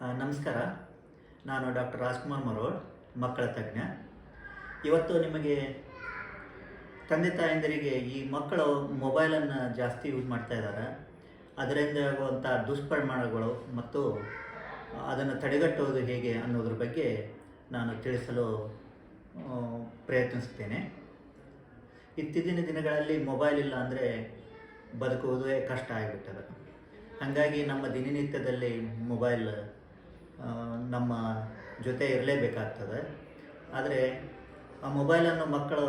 ನಮಸ್ಕಾರ. ನಾನು ಡಾಕ್ಟರ್ ರಾಜ್ಕುಮಾರ್ ಮರೋಡ್ ಮಕ್ಕಳ ತಜ್ಞ. ಇವತ್ತು ನಿಮಗೆ ತಂದೆ ತಾಯಂದಿರಿಗೆ ಈ ಮಕ್ಕಳು ಮೊಬೈಲನ್ನು ಜಾಸ್ತಿ ಯೂಸ್ ಮಾಡ್ತಾ ಇದ್ದಾರೆ. ಅದರಿಂದ ಆಗುವಂಥ ದುಷ್ಪರಿಣಾಮಗಳು ಮತ್ತು ಅದನ್ನು ತಡೆಗಟ್ಟುವುದು ಹೇಗೆ ಅನ್ನೋದ್ರ ಬಗ್ಗೆ ನಾನು ತಿಳಿಸಲು ಪ್ರಯತ್ನಿಸ್ತೇನೆ ಇತ್ತೀಚಿನ ದಿನಗಳಲ್ಲಿ ಮೊಬೈಲ್ ಇಲ್ಲ ಅಂದರೆ ಬದುಕುವುದೇ ಕಷ್ಟ ಆಗಿಬಿಟ್ಟದೆ. ಹಾಗಾಗಿ ನಮ್ಮ ದಿನನಿತ್ಯದಲ್ಲಿ ಮೊಬೈಲ್ ನಮ್ಮ ಜೊತೆ ಇರಲೇಬೇಕಾಗ್ತದೆ. ಆದರೆ ಆ ಮೊಬೈಲನ್ನು ಮಕ್ಕಳು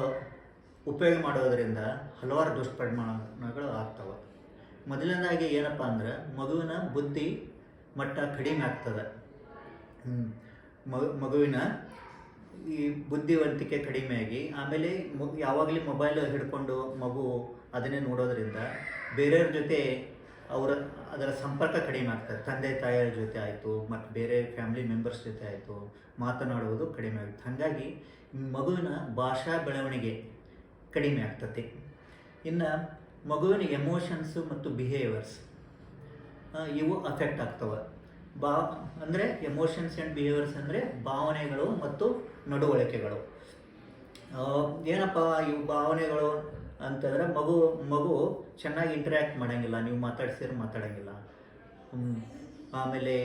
ಉಪಯೋಗ ಮಾಡೋದರಿಂದ ಹಲವಾರು ದುಷ್ಪರಿಣಾಮಗಳು ಆಗ್ತವೆ. ಮೊದಲನೇದಾಗಿ ಏನಪ್ಪ ಅಂದ್ರೆ ಮಗುವಿನ ಬುದ್ಧಿ ಮಟ್ಟ ಕಡಿಮೆ ಆಗ್ತದೆ. ಮಗು, ಮಗುವಿನ ಈ ಬುದ್ಧಿವಂತಿಕೆ ಕಡಿಮೆಯಾಗಿ ಆಮೇಲೆ ಯಾವಾಗಲೂ ಮೊಬೈಲ್ ಹಿಡ್ಕೊಂಡು ಮಗು ಅದನ್ನೇ ನೋಡೋದರಿಂದ ಬೇರೆಯವ್ರ ಜೊತೆ ಅವರ, ಅದರ ಸಂಪರ್ಕ ಕಡಿಮೆ ಆಗ್ತದೆ. ತಂದೆ ತಾಯಿಯರ ಜೊತೆ ಆಯಿತು ಮತ್ತು ಬೇರೆ ಫ್ಯಾಮಿಲಿ ಮೆಂಬರ್ಸ್ ಜೊತೆ ಆಯಿತು, ಮಾತನಾಡುವುದು ಕಡಿಮೆ ಆಗುತ್ತೆ. ಹಾಗಾಗಿ ಮಗುವಿನ ಭಾಷಾ ಬೆಳವಣಿಗೆ ಕಡಿಮೆ ಆಗ್ತದೆ. ಇನ್ನು ಮಗುವಿನ ಎಮೋಷನ್ಸು ಮತ್ತು ಬಿಹೇವಿಯರ್ಸ್ ಇವು ಅಫೆಕ್ಟ್ ಆಗ್ತವೆ. ಬಾ, ಅಂದರೆ ಎಮೋಷನ್ಸ್ ಆ್ಯಂಡ್ ಬಿಹೇವಿಯರ್ಸ್ ಅಂದರೆ ಭಾವನೆಗಳು ಮತ್ತು ನಡವಳಿಕೆಗಳು. ಏನಪ್ಪ ಇವು ಭಾವನೆಗಳು ಅಂತಂದರೆ ಮಗು ಮಗು ಚೆನ್ನಾಗಿ ಇಂಟ್ರ್ಯಾಕ್ಟ್ ಮಾಡೋಂಗಿಲ್ಲ, ನೀವು ಮಾತಾಡ್ಸಿದ್ರೆ ಮಾತಾಡೋಂಗಿಲ್ಲ. ಆಮೇಲೆ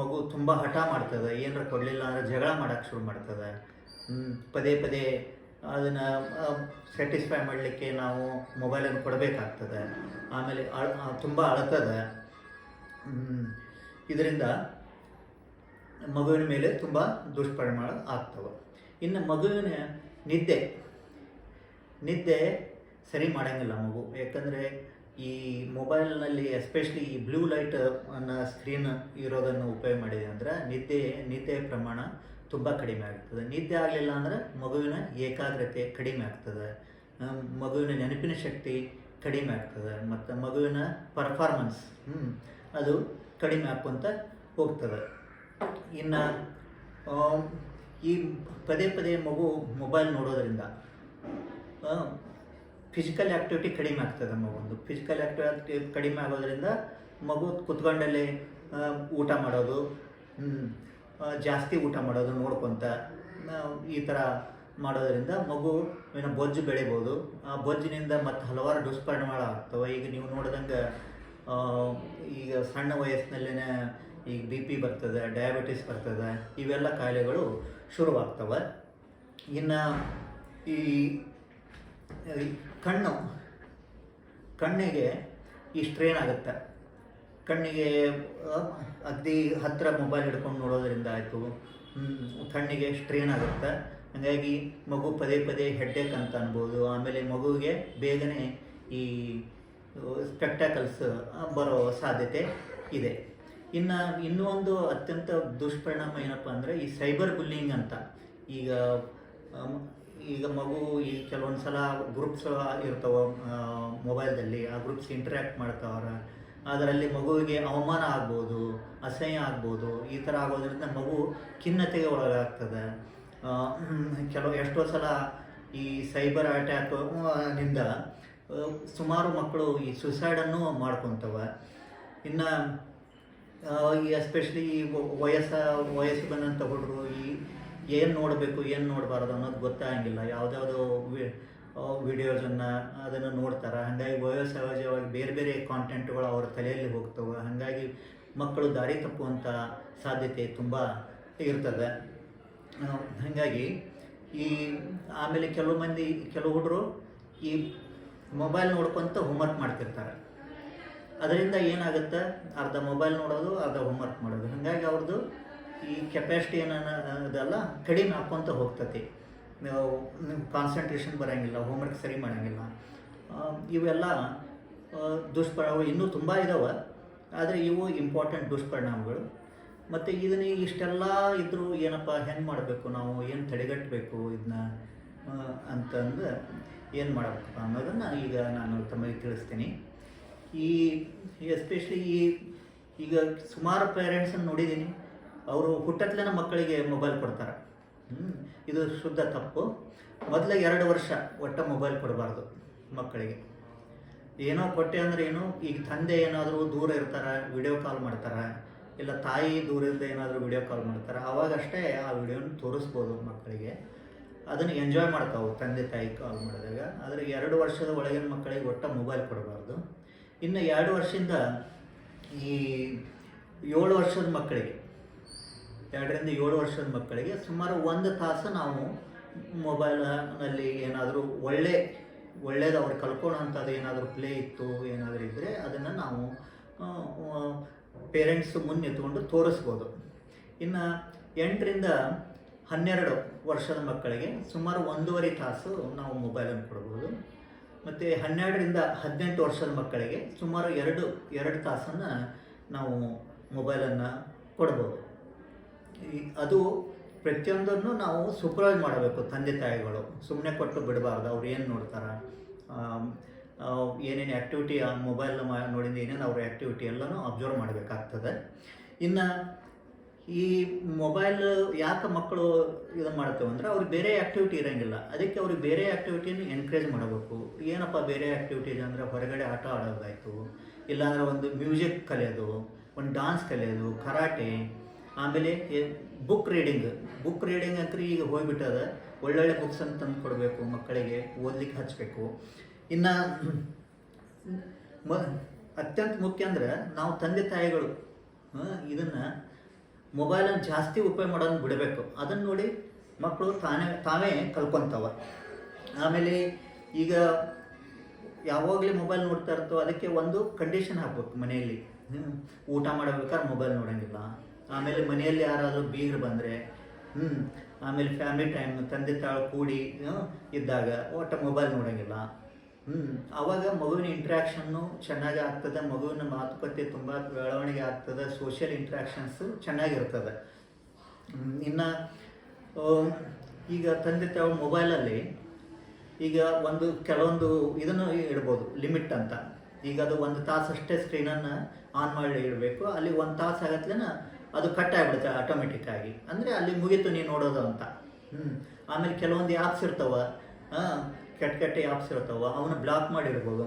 ಮಗು ತುಂಬ ಹಠ ಮಾಡ್ತದೆ, ಏನಾರ ಕೊಡಲಿಲ್ಲ ಅಂದರೆ ಜಗಳ ಮಾಡೋಕ್ಕೆ ಶುರು ಮಾಡ್ತದೆ. ಪದೇ ಪದೇ ಅದನ್ನು ಸ್ಯಾಟಿಸ್ಫೈ ಮಾಡಲಿಕ್ಕೆ ನಾವು ಮೊಬೈಲನ್ನು ಕೊಡಬೇಕಾಗ್ತದೆ. ಆಮೇಲೆ ಅಳ್ ತುಂಬ ಅಳ್ತದೆ. ಇದರಿಂದ ಮಗುವಿನ ಮೇಲೆ ತುಂಬ ದುಷ್ಪರಿಣಾಮ ಆಗ್ತವೆ. ಇನ್ನು ಮಗುವಿನ ನಿದ್ದೆ ನಿದ್ದೆ ಸರಿ ಮಾಡೋಂಗಿಲ್ಲ ಮಗು. ಯಾಕಂದರೆ ಈ ಮೊಬೈಲ್ನಲ್ಲಿ ಎಸ್ಪೆಷಲಿ ಈ ಬ್ಲೂ ಲೈಟ್ ಅನ್ನೋ ಸ್ಕ್ರೀನ್ ಇರೋದನ್ನು ಉಪಯೋಗ ಮಾಡಿದೆ ಅಂದರೆ ನಿದ್ದೆ ನಿದ್ದೆ ಪ್ರಮಾಣ ತುಂಬ ಕಡಿಮೆ ಆಗ್ತದೆ. ನಿದ್ದೆ ಆಗಲಿಲ್ಲ ಅಂದರೆ ಮಗುವಿನ ಏಕಾಗ್ರತೆ ಕಡಿಮೆ ಆಗ್ತದೆ. ಮಗುವಿನ ನೆನಪಿನ ಶಕ್ತಿ ಕಡಿಮೆ ಆಗ್ತದೆ. ಮತ್ತು ಮಗುವಿನ ಪರ್ಫಾರ್ಮೆನ್ಸ್ ಅದು ಕಡಿಮೆ ಆಕ್ಕೊಂತ ಹೋಗ್ತದೆ. ಇನ್ನು ಈ ಪದೇ ಪದೇ ಮಗು ಮೊಬೈಲ್ ನೋಡೋದ್ರಿಂದ ಫಿಸಿಕಲ್ ಆ್ಯಕ್ಟಿವಿಟಿ ಕಡಿಮೆ ಆಗ್ತದೆ ಮಗುಂದು ಫಿಸಿಕಲ್ ಆ್ಯಕ್ಟಿವಿಟಿ ಕಡಿಮೆ ಆಗೋದ್ರಿಂದ ಮಗು ಕುತ್ಕೊಂಡಲ್ಲಿ ಊಟ ಮಾಡೋದು ಜಾಸ್ತಿ ಊಟ ಮಾಡೋದು ನೋಡ್ಕೊತ ಈ ಥರ ಮಾಡೋದರಿಂದ ಮಗು ಏನೋ ಬೊಜ್ಜು ಬೆಳಿಬೋದು. ಆ ಬೊಜ್ಜಿನಿಂದ ಮತ್ತು ಹಲವಾರು ದುಷ್ಪರಿಣಾಮಗಳು ಆಗ್ತವೆ. ಈಗ ನೀವು ನೋಡಿದಂಗೆ ಈಗ ಸಣ್ಣ ವಯಸ್ಸಿನಲ್ಲೇ ಈಗ ಬಿ ಪಿ ಬರ್ತದೆ ಡಯಾಬಿಟಿಸ್ ಬರ್ತದೆ, ಇವೆಲ್ಲ ಕಾಯಿಲೆಗಳು ಶುರುವಾಗ್ತವೆ. ಇನ್ನು ಈ ಈ ಕಣ್ಣು, ಕಣ್ಣಿಗೆ ಈ ಸ್ಟ್ರೇನ್ ಆಗುತ್ತೆ. ಕಣ್ಣಿಗೆ ಅತಿ ಹತ್ತಿರ ಮೊಬೈಲ್ ಹಿಡ್ಕೊಂಡು ನೋಡೋದರಿಂದ ಆಯಿತು ಕಣ್ಣಿಗೆ ಸ್ಟ್ರೇನ್ ಆಗುತ್ತೆ. ಹಾಗಾಗಿ ಮಗು ಪದೇ ಪದೇ ಹೆಡ್ಡೇಕ್ ಅಂತ ಅನ್ಬೋದು. ಆಮೇಲೆ ಮಗುವಿಗೆ ಬೇಗನೆ ಈ ಸ್ಪೆಕ್ಟಾಕಲ್ಸ್ ಬರೋ ಸಾಧ್ಯತೆ ಇದೆ. ಇನ್ನು, ಇನ್ನೂ ಒಂದು ಅತ್ಯಂತ ದುಷ್ಪರಿಣಾಮ ಏನಪ್ಪ ಅಂದರೆ ಈ ಸೈಬರ್ ಬುಲ್ಲಿಂಗ್ ಅಂತ. ಈಗ ಈಗ ಮಗು ಈ ಕೆಲವೊಂದು ಸಲ ಗ್ರೂಪ್ಸ್ ಇರ್ತಾವ ಮೊಬೈಲ್ದಲ್ಲಿ ಆ ಗ್ರೂಪ್ಸ್ ಇಂಟ್ರ್ಯಾಕ್ಟ್ ಮಾಡ್ತಾವ್ರ. ಅದರಲ್ಲಿ ಮಗುವಿಗೆ ಅವಮಾನ ಆಗ್ಬೋದು, ಅಸಹ್ಯ ಆಗ್ಬೋದು, ಈ ಥರ ಆಗೋದ್ರಿಂದ ಮಗು ಖಿನ್ನತೆಗೆ ಒಳಗಾಗ್ತದೆ. ಕೆಲವು, ಎಷ್ಟೋ ಸಲ ಈ ಸೈಬರ್ ಅಟ್ಯಾಕ್ನಿಂದ ಸುಮಾರು ಮಕ್ಕಳು ಈ ಸುಸೈಡನ್ನು ಮಾಡ್ಕೊತವೆ. ಇನ್ನು ಈ ಎಸ್ಪೆಷಲಿ ಈ ವಯಸ್ಸ ವಯಸ್ಸು ಬಂದಂಥ ಹುಡುಗರು ಈ ಏನು ನೋಡಬೇಕು, ಏನು ನೋಡಬಾರ್ದು ಅನ್ನೋದು ಗೊತ್ತಾಗಂಗಿಲ್ಲ. ಯಾವುದ್ಯಾವುದೋ ವಿಡಿಯೋಸನ್ನು ಅದನ್ನು ನೋಡ್ತಾರೆ. ಹಾಗಾಗಿ ವಯೋಸಹಜವಾಗಿ ಬೇರೆ ಬೇರೆ ಕಾಂಟೆಂಟ್ಗಳು ಅವ್ರ ತಲೆಯಲ್ಲಿ ಹೋಗ್ತವೆ. ಹಾಗಾಗಿ ಮಕ್ಕಳು ದಾರಿ ತಪ್ಪುವಂಥ ಸಾಧ್ಯತೆ ತುಂಬ ಇರ್ತದೆ. ಹಾಗಾಗಿ ಈ, ಆಮೇಲೆ ಕೆಲವು ಮಂದಿ, ಕೆಲವು ಹುಡುಗರು ಈ ಮೊಬೈಲ್ ನೋಡ್ಕೊತ ಹೋಮ್ವರ್ಕ್ ಮಾಡ್ತಿರ್ತಾರೆ. ಅದರಿಂದ ಏನಾಗುತ್ತೆ? ಅರ್ಧ ಮೊಬೈಲ್ ನೋಡೋದು, ಅರ್ಧ ಹೋಮ್ವರ್ಕ್ ಮಾಡೋದು. ಹಾಗಾಗಿ ಅವ್ರದ್ದು ಈ ಕೆಪಾಸಿಟಿ ಏನಲ್ಲ ಕಡಿಮೆ ಹಾಕ್ಕೊಂತ ಹೋಗ್ತತಿ. ಕಾನ್ಸಂಟ್ರೇಷನ್ ಬರೋಂಗಿಲ್ಲ ಹೋಮ್ವರ್ಕ್ ಸರಿ ಮಾಡೋಂಗಿಲ್ಲ. ಇವೆಲ್ಲ ದುಷ್ಪರಿಣಾಮ ಇನ್ನೂ ತುಂಬ ಇದಾವೆ. ಆದರೆ ಇವು ಇಂಪಾರ್ಟೆಂಟ್ ದುಷ್ಪರಿಣಾಮಗಳು. ಮತ್ತು ಇದನ್ನ ಇಷ್ಟೆಲ್ಲ ಇದ್ದರೂ ಏನಪ್ಪ, ಹೆಂಗೆ ಮಾಡಬೇಕು ನಾವು? ಏನು ತಡೆಗಟ್ಟಬೇಕು ಇದನ್ನ ಅಂತಂದು ಏನು ಮಾಡಬೇಕಪ್ಪ ಅನ್ನೋದನ್ನು ಈಗ ನಾನು ತಮಗೆ ತಿಳಿಸ್ತೀನಿ. ಈ ಎಸ್ಪೆಷಲಿ ಈ ಈಗ ಸುಮಾರು ಪೇರೆಂಟ್ಸನ್ನು ನೋಡಿದ್ದೀನಿ ಅವರು ಹುಟ್ಟತ್ಲೇನ ಮಕ್ಕಳಿಗೆ ಮೊಬೈಲ್ ಕೊಡ್ತಾರೆ. ಇದು ಶುದ್ಧ ತಪ್ಪು. ಮೊದಲ ಎರಡು ವರ್ಷ ಒಟ್ಟ ಮೊಬೈಲ್ ಕೊಡಬಾರ್ದು ಮಕ್ಕಳಿಗೆ. ಏನೋ ಕೊಟ್ಟೆ ಅಂದ್ರೆ ಏನು, ಈಗ ತಂದೆ ಏನಾದರೂ ದೂರ ಇರ್ತಾರೆ ವಿಡಿಯೋ ಕಾಲ್ ಮಾಡ್ತಾರೆ, ಇಲ್ಲ ತಾಯಿ ದೂರ ದೂರದಿಂದ ಏನಾದರೂ ವಿಡಿಯೋ ಕಾಲ್ ಮಾಡ್ತಾರೆ ಅವಾಗಷ್ಟೇ ಆ ವಿಡಿಯೋನ ತೋರಿಸ್ಬೋದು ಮಕ್ಕಳಿಗೆ. ಅದನ್ನು ಎಂಜಾಯ್ ಮಾಡ್ತಾವೆ ತಂದೆ ತಾಯಿ ಕಾಲ್ ಮಾಡಿದಾಗ. ಆದರೆ ಎರಡು ವರ್ಷದ ಒಳಗಿನ ಮಕ್ಕಳಿಗೆ ಒಟ್ಟ ಮೊಬೈಲ್ ಕೊಡಬಾರ್ದು. ಇನ್ನು ಎರಡು ವರ್ಷದಿಂದ ಈ ಏಳು ವರ್ಷದ ಮಕ್ಕಳಿಗೆ ಎರಡರಿಂದ ಏಳು ವರ್ಷದ ಮಕ್ಕಳಿಗೆ ಸುಮಾರು ಒಂದು ತಾಸು ನಾವು ಮೊಬೈಲ್ನಲ್ಲಿ ಏನಾದರೂ ಒಳ್ಳೆ, ಒಳ್ಳೇದು ಅವ್ರು ಕಲ್ಕೊಳ್ಳೋಂಥದ್ದು ಏನಾದರೂ ಪ್ಲೇ ಇತ್ತು, ಏನಾದರೂ ಇದ್ದರೆ ಅದನ್ನು ನಾವು ಪೇರೆಂಟ್ಸ್ ಮುಂದೆ ತೋರಿಸ್ಬೋದು. ಇನ್ನು ಎಂಟರಿಂದ ಹನ್ನೆರಡು ವರ್ಷದ ಮಕ್ಕಳಿಗೆ ಸುಮಾರು ಒಂದೂವರೆ ತಾಸು ನಾವು ಮೊಬೈಲನ್ನು ಕೊಡ್ಬೋದು. ಮತ್ತು ಹನ್ನೆರಡರಿಂದ ಹದಿನೆಂಟು ವರ್ಷದ ಮಕ್ಕಳಿಗೆ ಸುಮಾರು ಎರಡು ಎರಡು ತಾಸನ್ನು ನಾವು ಮೊಬೈಲನ್ನು ಕೊಡ್ಬೋದು. ಅದು ಪ್ರತಿಯೊಂದನ್ನು ನಾವು ಸೂಪರ್ವೈಸ್ ಮಾಡಬೇಕು ತಂದೆ ತಾಯಿಗಳು. ಸುಮ್ಮನೆ ಕೊಟ್ಟು ಬಿಡಬಾರ್ದು, ಅವ್ರು ಏನು ನೋಡ್ತಾರೆ? ಏನೇನು ಆ್ಯಕ್ಟಿವಿಟಿ ಆ ಮೊಬೈಲ್ ನೋಡಿದ ಏನೇನು ಅವ್ರ ಆ್ಯಕ್ಟಿವಿಟಿ ಎಲ್ಲನೂ ಅಬ್ಸರ್ವ್ ಮಾಡಬೇಕಾಗ್ತದೆ. ಇನ್ನು ಈ ಮೊಬೈಲ್ ಯಾಕೆ ಮಕ್ಕಳು ಇದು ಮಾಡ್ತೇವೆ ಅಂದರೆ ಅವ್ರಿಗೆ ಬೇರೆ ಆ್ಯಕ್ಟಿವಿಟಿ ಇರೋಂಗಿಲ್ಲ. ಅದಕ್ಕೆ ಅವ್ರಿಗೆ ಬೇರೆ ಆ್ಯಕ್ಟಿವಿಟಿಯನ್ನು ಎನ್ಕರೇಜ್ ಮಾಡಬೇಕು. ಏನಪ್ಪ ಬೇರೆ ಆ್ಯಕ್ಟಿವಿಟೀಸ್ ಅಂದರೆ ಹೊರಗಡೆ ಆಟ ಆಡೋದಾಯಿತು, ಇಲ್ಲಾಂದ್ರೆ ಒಂದು ಮ್ಯೂಸಿಕ್ ಕಲಿಯೋದು, ಒಂದು ಡಾನ್ಸ್ ಕಲಿಯೋದು ಕರಾಟೆ ಆಮೇಲೆ ಬುಕ್ ರೀಡಿಂಗ್ ಬುಕ್ ರೀಡಿಂಗ್ ಅಂತ ಈಗ ಹೋಗ್ಬಿಟ್ಟದ. ಒಳ್ಳೊಳ್ಳೆ ಬುಕ್ಸನ್ನು ತಂದು ಕೊಡಬೇಕು ಮಕ್ಕಳಿಗೆ, ಓದ್ಲಿಕ್ಕೆ ಹಚ್ಚಬೇಕು ಇನ್ನು ಮ, ಅತ್ಯಂತ ಮುಖ್ಯ ಅಂದ್ರೆ ನಾವು ತಂದೆ ತಾಯಿಗಳು ಇದನ್ನು ಮೊಬೈಲನ್ನು ಜಾಸ್ತಿ ಉಪಯೋಗ ಮಾಡೋದನ್ನು ಬಿಡಬೇಕು. ಅದನ್ನು ನೋಡಿ ಮಕ್ಕಳು ತಾನೇ, ತಾವೇ ಕಲ್ಕೊತಾವ. ಆಮೇಲೆ ಈಗ ಯಾವಾಗಲೇ ಮೊಬೈಲ್ ನೋಡ್ತಾ ಇರ್ತೋ ಅದಕ್ಕೆ ಒಂದು ಕಂಡೀಷನ್ ಹಾಕ್ಬೇಕು ಮನೆಯಲ್ಲಿ. ಊಟ ಮಾಡಬೇಕಾದ್ರೆ ಮೊಬೈಲ್ ನೋಡೋಂಗಿಲ್ಲ. ಆಮೇಲೆ ಮನೆಯಲ್ಲಿ ಯಾರಾದರೂ ಬೀಗರು ಬಂದರೆ ಹ್ಞೂ ಆಮೇಲೆ ಫ್ಯಾಮಿಲಿ ಟೈಮ್ ತಂದೆ ತಾಳು ಕೂಡಿ ಇದ್ದಾಗ ಒಟ್ಟು ಮೊಬೈಲ್ ನೋಡೋಂಗಿಲ್ಲ. ಹ್ಞೂ ಆವಾಗ ಮಗುವಿನ ಇಂಟ್ರ್ಯಾಕ್ಷನ್ನು ಚೆನ್ನಾಗಿ ಆಗ್ತದೆ, ಮಗುವಿನ ಮಾತುಕತೆ ತುಂಬ ಬೆಳವಣಿಗೆ ಆಗ್ತದೆ ಸೋಷಿಯಲ್ ಇಂಟ್ರ್ಯಾಕ್ಷನ್ಸು ಚೆನ್ನಾಗಿರ್ತದೆ. ಇನ್ನು ಈಗ ತಂದೆ ತಾವು ಮೊಬೈಲಲ್ಲಿ ಈಗ ಒಂದು ಕೆಲವೊಂದು ಇದನ್ನು ಇಡ್ಬೋದು ಲಿಮಿಟ್ ಅಂತ. ಈಗ ಅದು ಒಂದು ತಾಸು ಅಷ್ಟೇ ಸ್ಕ್ರೀನನ್ನು ಆನ್ ಮಾಡಿ ಇಡಬೇಕು, ಅಲ್ಲಿ ಒಂದು ತಾಸು ಅದು ಕಟ್ ಆಗ್ಬಿಡುತ್ತೆ ಆಟೋಮೆಟಿಕ್ ಆಗಿ. ಅಂದರೆ ಅಲ್ಲಿ ಮುಗೀತು ನೀನು ನೋಡೋದು ಅಂತ. ಹ್ಞೂ ಆಮೇಲೆ ಕೆಲವೊಂದು ಆ್ಯಪ್ಸ್ ಇರ್ತಾವ ಕೆಟ್ಟ ಕೆಟ್ಟ ಆ್ಯಪ್ಸ್ ಇರ್ತಾವ, ಅವನ್ನ ಬ್ಲಾಕ್ ಮಾಡಿರ್ಬೋದು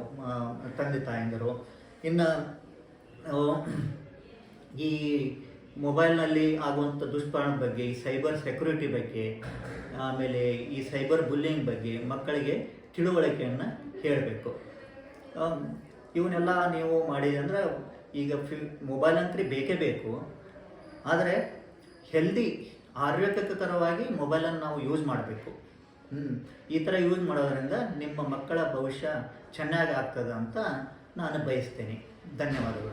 ತಂದೆ ತಾಯಂದಿರು. ಇನ್ನು ಈ ಮೊಬೈಲ್ನಲ್ಲಿ ಆಗುವಂಥ ದುಷ್ಪರಿಣಾಮ ಬಗ್ಗೆ, ಈ ಸೈಬರ್ ಸೆಕ್ಯೂರಿಟಿ ಬಗ್ಗೆ, ಆಮೇಲೆ ಈ ಸೈಬರ್ ಬುಲ್ಲಿಂಗ್ ಬಗ್ಗೆ ಮಕ್ಕಳಿಗೆ ತಿಳುವಳಿಕೆಯನ್ನು ಹೇಳಬೇಕು. ಇವನ್ನೆಲ್ಲ ನೀವು ಮಾಡಿದೆ ಅಂದ್ರೆ ಈಗ ಫಿ ಮೊಬೈಲ್ ಅಂತೂ ಬೇಕೇ ಬೇಕು. ಆದರೆ ಹೆಲ್ದಿ ಆರೋಗ್ಯಕರವಾಗಿ ಮೊಬೈಲನ್ನು ನಾವು ಯೂಸ್ ಮಾಡಬೇಕು. ಹ್ಞೂ ಈ ಥರ ಯೂಸ್ ಮಾಡೋದರಿಂದ ನಿಮ್ಮ ಮಕ್ಕಳ ಭವಿಷ್ಯ ಚೆನ್ನಾಗಿ ಆಗ್ತದೆ ಅಂತ ನಾನು ಬಯಸ್ತೇನೆ. ಧನ್ಯವಾದಗಳು.